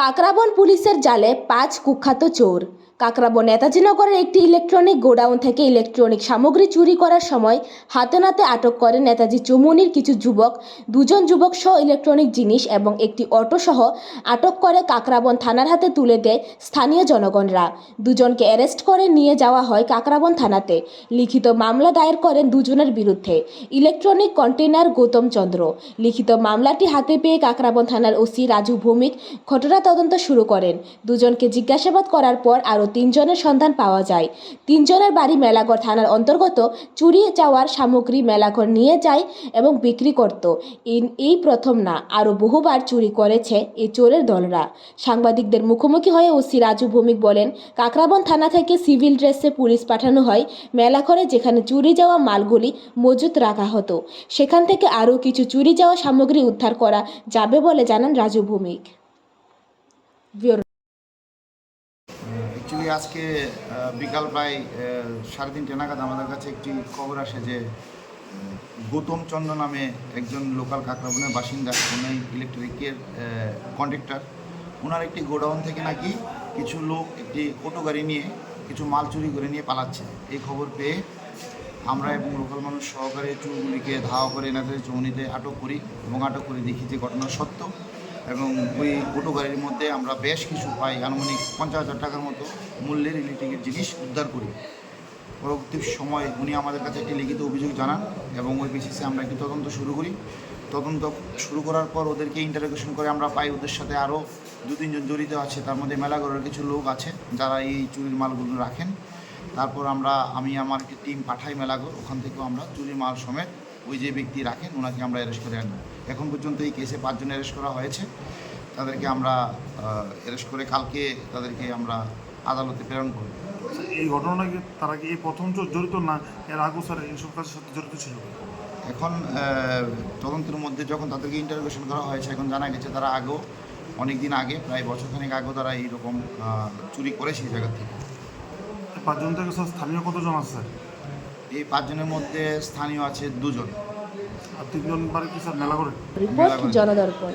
কাকরাবন পুলিশের জালে পাঁচ কুখ্যাত চোর। কাকরাবন নেতাজিনগরের একটি ইলেকট্রনিক গোডাউন থেকে ইলেকট্রনিক সামগ্রী চুরি করার সময় হাতে নাতে আটক করে নেতাজি চৌমুনির কিছু যুবক। দুজন যুবক সহ ইলেকট্রনিক জিনিস এবং একটি অটো সহ আটক করে কাকরাবন থানার হাতে তুলে দেয় স্থানীয় জনগণরা। দুজনকে অ্যারেস্ট করে নিয়ে যাওয়া হয় কাকরাবন থানাতে। লিখিত মামলা দায়ের করেন দুজনের বিরুদ্ধে। Electronic container Gautam Chandra. লিখিত মামলাটি হাতে পেয়ে কাকরাবন থানার ওসি রাজু ভৌমিক ঘটনা তদন্ত শুরু করেন। দুজনকে জিজ্ঞাসাবাদ করার পর আরও তিনজনের সন্ধান পাওয়া যায়। তিনজনের বাড়ি মেলাঘর থানার অন্তর্গত চুরি যাওয়ার সামগ্রী মেলাঘর নিয়ে যায় এবং বিক্রি করত। এই- প্রথম না, আরও বহুবার চুরি করেছে এই চোরের দলরা। সাংবাদিকদের মুখোমুখি হয়ে ওসি রাজু ভৌমিক বলেন, কাকরাবন থানা থেকে সিভিল ড্রেসে পুলিশ পাঠানো হয়, মেলাঘরে যেখানে চুরি যাওয়া মালগুলি মজুত রাখা হতো। সেখান থেকে আরও কিছু চুরি যাওয়া সামগ্রী উদ্ধার করা যাবে বলে জানান রাজু ভৌমিক। আজকে বিকাল প্রায় সাড়ে তিনটে নাগাদ আমাদের কাছে একটি খবর আসে যে গৌতম চন্দ্র নামে একজন লোকাল কাকরাবনের বাসিন্দা, উনি ইলেকট্রিকের কন্ট্রাক্টর ওনার একটি গোডাউন থেকে নাকি কিছু লোক একটি অটো গাড়ি নিয়ে কিছু মাল চুরি করে নিয়ে পালাচ্ছে। এই খবর পেয়ে আমরা এবং লোকাল মানুষ সহকারে চুরগুলিকে ধাওয়া করে এনাদের চৌনিতে আটক করি এবং আটক করে দেখি যে ঘটনা সত্য। এবং ওই অটো গাড়ির মধ্যে আমরা বেশ কিছু পাই, আনুমানিক পঞ্চাশ হাজার টাকার মতো মূল্যের ইলেকট্রিকের জিনিস উদ্ধার করি। পরবর্তী সময় উনি আমাদের কাছে একটি লিখিত অভিযোগ জানান এবং ওই বেসিসে আমরা একটি তদন্ত শুরু করি। তদন্ত শুরু করার পর ওদেরকে ইন্টারোগেশন করে আমরা পাই ওদের সাথে আরও দু তিনজন জড়িত আছে, তার মধ্যে মেলাঘরের কিছু লোক আছে যারা এই চুরির মালগুলো রাখেন। তারপর আমরা, আমি আমার একটি টিম পাঠাই মেলাঘর ওখান থেকেও আমরা চুরির মাল সমেত ওই যে ব্যক্তি রাখেন ওনাকে আমরা অ্যারেস্ট করে আনি এখন পর্যন্ত এই কেসে পাঁচজন অ্যারেস্ট করা হয়েছে। তাদেরকে আমরা অ্যারেস্ট করে কালকে তাদেরকে আমরা আদালতে প্রেরণ করব। আচ্ছা, এই ঘটনা কি তারা কি এই প্রথম চোর জড়িত না এর আগেও স্যার এইসব কাজের সাথে জড়িত ছিল? এখন তদন্তের মধ্যে যখন তাদেরকে ইন্টারোগেশন করা হয়েছে এখন জানা গেছে তারা আগেও অনেক দিন আগে প্রায় বছরখানেক আগেও তারা এইরকম চুরি করেছে এই জায়গা থেকে। পাঁচজন থেকে স্যার স্থানীয় কতজন আছে স্যার? এই পাঁচজনের মধ্যে স্থানীয় আছে দুজন। আর তিনজন বাড়ি কি স্যার মেলা করে। রিপোর্ট জনদর্পণ